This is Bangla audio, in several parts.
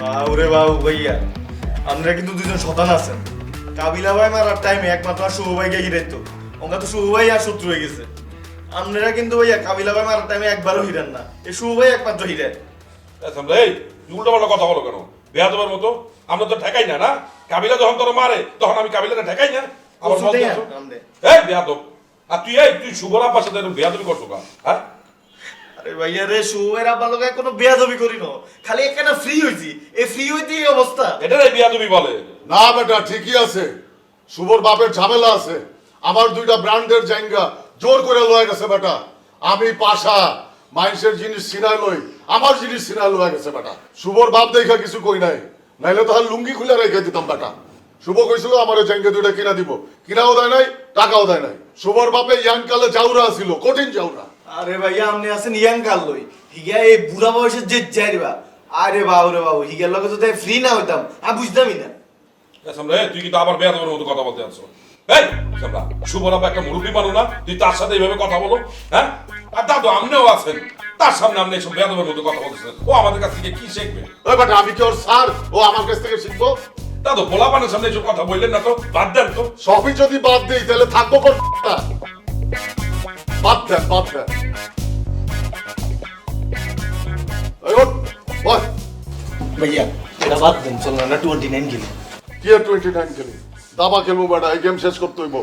বাউরে বাবু ভাইয়া। আমরা কিন্তু দুজন শতান আছেন। কাবিলা ভাই মারার টাইমে একমাত্র আর শুভ ভাইকে হিরে তো ওঙ্কা তো শুভ ভাই আর শত্রু হয়ে গেছে। আপনারা কিন্তু ভাইয়া কাবিলা ভাই মারার টাইমে একবারও হিরেন না। এই শুভ ভাই একমাত্র হিরে এই উল্টো পাল্টা কথা বলো কেন? বেহাদবের মতো? আমরা তো ঠেকাই না না? কাবিলা যখন তোর মারে তখন আমি কাবিলাটা ঠেকাই না? আসো? এই বেহাদব। আর তুই এই তুই শুভর আব্বার সাথে বেহাদবি করছ কা হ্যাঁ? আরে ভাইয়া রে আব্বা লোকে কোনো বেয়াদবি করি না খালি একখানা ফ্রি এই ফ্রি হইতে এই অবস্থা। এটাই বলে। না বেটা ঠিকই আছে। শুভর বাপের ঝামেলা আছে। আমার দুইটা ব্র্যান্ডের জায়গা জোর করে লয়ে গেছে বেটা। আমি পাশা মাইন্সের জিনিস সিনাই লই আমার জিনিস সিনাই লয়ে গেছে বেটা। শুভর বাপ দেখা কিছু কই নাই। নাইলে তো আর লুঙ্গি খুলে রেখে দিতাম বেটা। শুভ কইছিল আমার জায়গা দুইটা কিনা দিব। কিনাও দেয় নাই টাকাও দেয় নাই। শুভর বাপে ইয়াং কালে জাউরা ছিল কঠিন জাউরা। আরে ভাইয়া আপনি আছেন ইয়াং কাল লই। হিগা এই বুড়া বয়সের যে যাইবা আরে বাবু রে বাবু হিগার লগে যদি ফ্রি না হইতাম আমি বুঝতামই না। এই তুই কিন্তু আবার বেহাদবের মতো কথা বলতে আছো এই সামলা শুভর আব্বা একটা মুরব্বী মানুষ না তুই তার সাথে এইভাবে কথা বলো হ্যাঁ? আর দাদু আমনেও আছেন তার সামনে আপনি এসব বেহাদবের মতো কথা বলতেছেন। ও আমাদের কাছ থেকে কি শিখবে? ওই বেটা আমি কি ওর স্যার? ও আমার কাছ থেকে শিখব? দাদু পোলাপানের সামনে এসব কথা বললেন না তো বাদ দেন তো। সবই যদি বাদ দিই তাহলে থাকব কোন বাদ দেন বাদ দেন ভাইয়া এটা বাদ দেন চল না টোয়েন্টি নাইন কিলো কি আর টোয়েন্টি নাইন খেলি? দাবা খেলব বেটা এই গেম শেষ করতে হইব।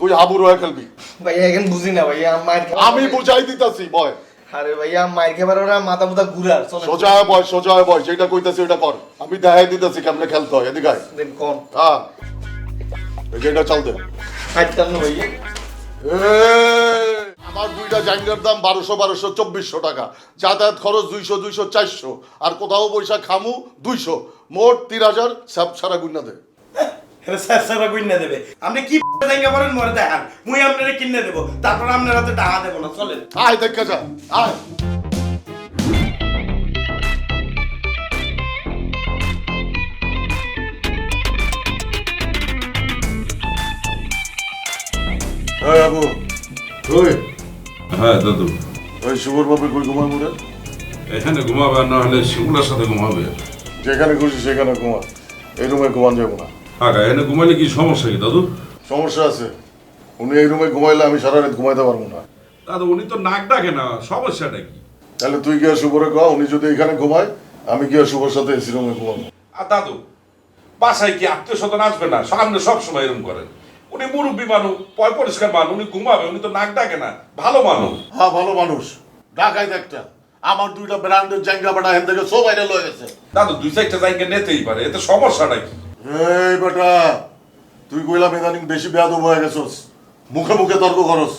তুই হাবুর হয়ে খেলবি। ভাইয়া এখন বুঝি না ভাইয়া মায়ের আমি বুঝাই দিতাছি বয়। আরে ভাইয়া মায়ের খাবার ওরা মাথা মুথা ঘুরার চল। সোজা হয়ে বয় সোজা হয়ে বয় যেটা কইতাছি ওটা কর। আমি দেখাই দিতাছি কেমনে খেলতে হয় এদিকে আয়। দেন কোন। হ্যাঁ। যেটা চল দে। হাইতাম ভাইয়া। এই, আমার দুইটা জাঙ্গার দাম বারোশো বারোশো চব্বিশশো টাকা। যাতায়াত খরচ দুইশো দুইশো চারশো। আর কোথাও পয়সা খামু দুইশো। মোট তিন হাজার সব সারা গুন্না দে এটা স্যার স্যার কিনে দেবে। আপনি কি মরে দেখান। মুই আপনারা কিনে দেবো। তারপর আপনারা তো টাকা দেবো না চলেন। আয় দেখা যা আয়। এই আবু ওই হ্যাঁ দাদু। ওই শুভর বাপে কই ঘুমায় মোরে এখানে ঘুমাবে না হলে শিমুলার সাথে ঘুমাবে। যেখানে খুশি সেখানে ঘুমা। এই রুমে ঘুমান যাব না। আগা এখানে ঘুমাইলে কি সমস্যা কি দাদু? সমস্যা আছে। উনি এই রুমে ঘুমাইলে আমি সারা রাত ঘুমাইতে পারব না। দাদু উনি তো নাক ডাকে না সমস্যাটা কি? তাহলে তুই গিয়ে শুভরে কহ উনি যদি এখানে ঘুমায় আমি গিয়ে শুভর সাথে এসি রুমে ঘুমাবো। আর দাদু বাসায় কি আত্মীয় স্বজন আসবে না? সামনে সব সময় এরকম করেন উনি মুরব্বী মানুষ পয় পরিষ্কার মানুষ উনি ঘুমাবে উনি তো নাক ডাকে না ভালো মানুষ। হ্যাঁ ভালো মানুষ। ডাকাই একটা। আমার দুইটা ব্র্যান্ডের জায়গা বাটা হেন থেকে সব বাইরে লয়ে গেছে। দাদু দুই চারটা জায়গা নিতেই পারে এতে সমস্যাটা কি এই বেটা তুই কইলাম ইদানিং বেশি বেয়াদব হয়ে গেছস। মুখে মুখে তর্ক করস।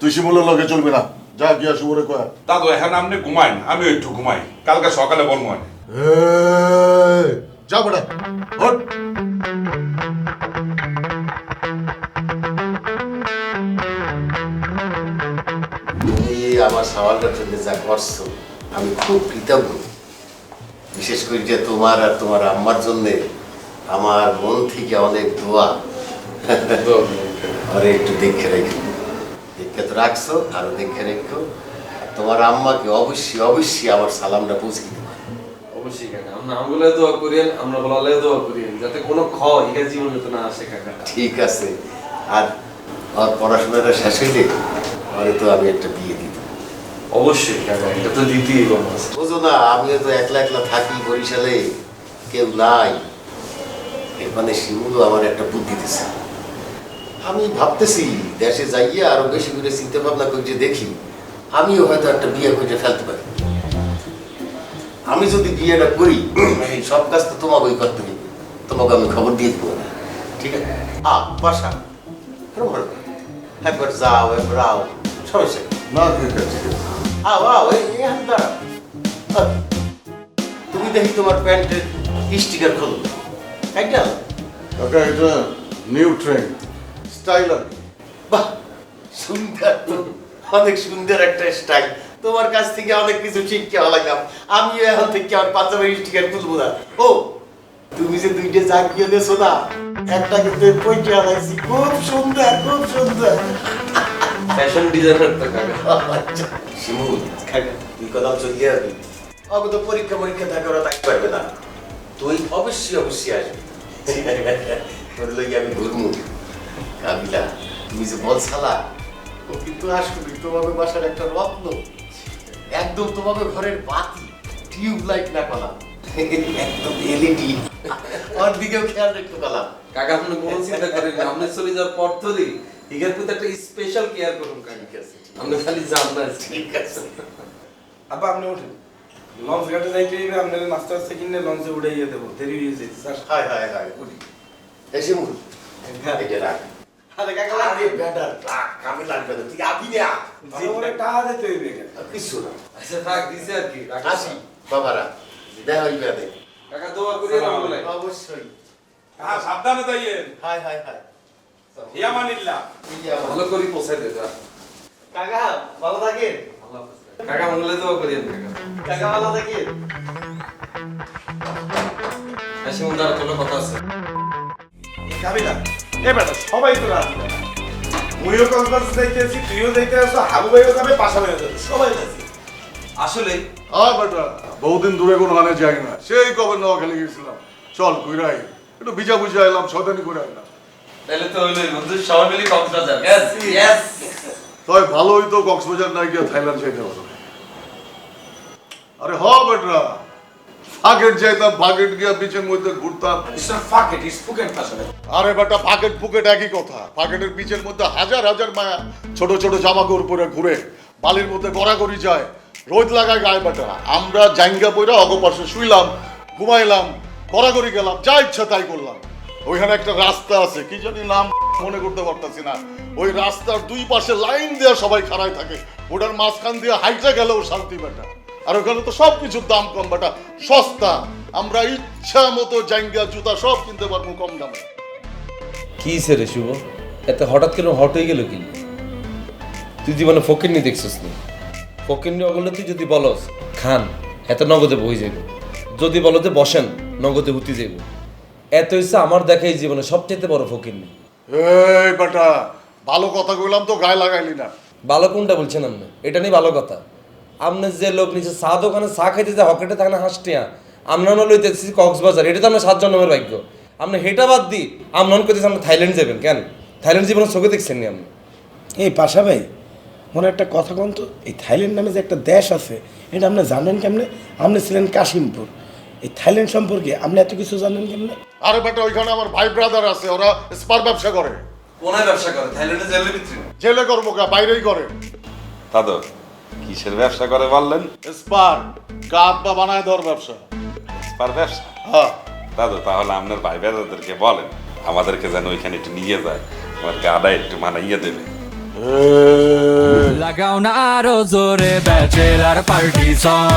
তুই শিমুলের লগে চলবি না। যা গিয়া শুভরে কয়। দাদু এখন আপনি ঘুমাইন আমি একটু ঘুমাই। কালকে সকালে বলব যা বেটা আমার জন্য যা করছ আমি খুব কৃতজ্ঞ। বিশেষ করে যে তোমার আর তোমার আম্মার জন্য আমার মন থেকে অনেক দোয়া। আরে একটু দেখে রেখো। দেখে তো রাখছো আরও দেখে রেখো। তোমার আম্মাকে অবশ্যই অবশ্যই আমার সালামটা পৌঁছে দিতে অবশ্যই কাকা আমরা আমগুলো দোয়া করিয়েন আমরা বলালে দোয়া করিয়েন যাতে কোনো ক্ষয় ইহা জীবন যাতে না আসে কাকা। ঠিক আছে। আর আর পড়াশোনাটা শেষ হইলে পরে তো আমি একটা বিয়ে অবশ্যই। কাকা এটা তো দিতেই কম আছে বুঝো না আমিও তো একলা একলা থাকি বরিশালে কেউ নাই। এখানে শিমুলও আমার একটা বুদ্ধি দিছে। আমি ভাবতেছি দেশে যাইয়া আরও বেশি করে চিন্তা ভাবনা করে যে দেখি আমিও হয়তো একটা বিয়ে করে ফেলতে পারি। আমি যদি বিয়েটা করি এই সব কাজ তো তোমাকেই করতে হবে। তোমাকে আমি খবর দিয়ে দেবো না। ঠিক আছে? আ বাসা। একবার যাও একবার আও। সমস্যা। না ঠিক আছে ঠিক আছে। আও আও তুমি দেখি তোমার প্যান্টের স্টিকার খোলো। একটা? কাকা এটা নিউ ট্রেন স্টাইল আর। বাহ সুন্দর অনেক সুন্দর একটা স্টাইল। তোমার কাছ থেকে অনেক কিছু শিখতে লাগলাম আমিও এখন থেকে আমার পাঞ্জাবের স্টিকার খুলবো না। ও তুমি যে দুইটা জাগিয়ে দিয়েছ না একটা কিন্তু পয়সা খুব সুন্দর খুব সুন্দর। ফ্যাশন ডিজাইনার তো কাকা। আচ্ছা, শিমুল। তুই কথা চলিয়ে যাবি? অগত পরীক্ষা পরীক্ষা থাকে ওরা থাকতে পারবে না। তুই অবশ্যই অবশ্যই আসবি। তোর লইগে আমি ঘুরমু। কাবিলা তুমি যে বল সালা ও কিন্তু আসবি তোমাদের বাসার একটা রত্ন। একদম তোমাদের ঘরের বাতি টিউব লাইট না কলা। একদম এলইডি ওর দিকেও খেয়াল রাখতে পারলাম কাকা আপনি কোনো চিন্তা করেন আপনি চলে যাওয়ার পর ধরে হিগার প্রতি একটা স্পেশাল কেয়ার করুন ঠিক আছে ঠিক খালি না ঠিক আছে। আব্বা আপনি উঠেন। লঞ্চ ঘাটে যাইতে হইবে আপনার নাস্তা টাস্তা কিনে লঞ্চে উঠাইয়া দেবো। দেরি হয়ে যাচ্ছে স্যার। হায় হায় হায় উঠি এসে মুখ এটা রাখ। আরে কাকা আরে বেটার রাখ। কামে লাগবে না। তুই আবি না। ভালো টাকা দিতে হইবে কিছু না। আচ্ছা থাক দিছে আর কি আসি বাবারা। দেখা হইবে কাকা দোয়া করিয়ে আমগুলাই অবশ্যই। হ্যাঁ সাবধানে যাইয়েন। হায় হায় হায় ইয়ামানিল্লাহ। ভালো করে পৌঁছাই দে কাকা ভালো থাকেন? আল্লাহ কাকা মঙ্গলে দোয়া করিয়েন কাকা। কাকা ভালো থাকেন? মন কথা আছে? কাবিলা এ বেটা সবাই তো রাজি মুইও কক্সবাজার যাইতেছি তুইও যাইতে আসো হাবু ভাইও যাবে পাশাপাশি যাবে সবাই যাচ্ছে। আসলে আর বেটা বহুদিন দূরে কোনো হানে যাই না। সেই কবে নোয়াখালী গেছিলাম চল ঘুরাই একটু ভিজা বুঝা এলাম ছয়দানি করে এলাম তাহলে তো হইলোই বন্ধু সবাই মিলে কক্সবাজার। ইয়েস তবে ভালো হইতো কক্সবাজার না গিয়ে থাইল্যান্ড যাইতে পারো। আরে হ বেটা ফাগেট যাইতাম ফাগেট গিয়া বিচের মধ্যে ঘুরতাম। ফাকেট ইস ফুকেট আরে বেটা ফাগেট ফুকেট একই কথা। ফাগেটের বিচের মধ্যে হাজার হাজার মায়া ছোট ছোট জামা কাপড় পরে ঘুরে বালির মধ্যে গড়াগড়ি যায়। রোদ লাগায় গায়ে বেটা। আমরা জাঙ্গা পইরা অগপাশে শুইলাম ঘুমাইলাম গড়াগড়ি গেলাম যা ইচ্ছা তাই করলাম। ওইখানে একটা রাস্তা আছে, কি জানি নাম মনে করতে পারতাছি না। ওই রাস্তার দুই পাশে লাইন দেওয়া সবাই খাড়ায় থাকে। ওটার মাঝখান দিয়ে হাইটে গেলেও শান্তি বেটা আর ওখানে তো সব কিছুর দাম কম, বেটা। সস্তা। আমরা ইচ্ছা মতো জাঙ্গা জুতা সব কিনতে পারব কম দামে। কি রে শুভ? এত হঠাৎ কেন হট হয়ে গেল কি? তুই জীবনে ফকিরনি দেখছিস না? ফকিরনি অগলে তুই যদি বলস, খান, এত নগদে বই যাইব। যদি বলো যে বসেন, নগদে হুতি যাইব। এত হচ্ছে আমার দেখা এই জীবনে সবচেয়ে বড় ফকিরনি এই বেটা ভালো কথা কইলাম তো গায়ে লাগাইলি না। ভালো কোনটা বলছেন আপনি? এটা নিয়ে ভালো কথা। আপনি যে লোক নিচে চা দোকানে চা খাইতে যে হকেটে থাকে না হাসটিয়া। আমরা লইতেছি কক্সবাজার এটা তো আমরা সাত জন্মের ভাগ্য। আপনি হেটা বাদ দিই আমরা করতেছি আপনি থাইল্যান্ড যাবেন কেন? থাইল্যান্ড জীবনে চোখে দেখছেন নি আপনি? এই পাশা ভাই মনে একটা কথা কন তো এই থাইল্যান্ড নামে যে একটা দেশ আছে এটা আপনি জানেন কেমনে? আপনি ছিলেন কাশিমপুর। এই থাইল্যান্ড সম্পর্কে আপনি এত কিছু জানেন কেমনে? আরে বেটা ওইখানে আমার ভাই ব্রাদার আছে ওরা স্পার ব্যবসা করে। কোনায় ব্যবসা করে? থাইল্যান্ডে জেলের ভিতরে জেলে করব কা বাইরেই করে। দাদু কিসের ব্যবসা করে বললেন? স্পার কাঠ বা বানায় দেওয়ার ব্যবসা। স্পার ব্যবসা? হ্যাঁ। দাদু তাহলে আপনার ভাই ব্রাদারদেরকে বলেন আমাদেরকে যেন ওইখানে একটু নিয়ে যায় আমার গাদা একটু মানাইয়ে দেবে। লাগাও না আরও জোরে ব্যাচেলার পার্টি সং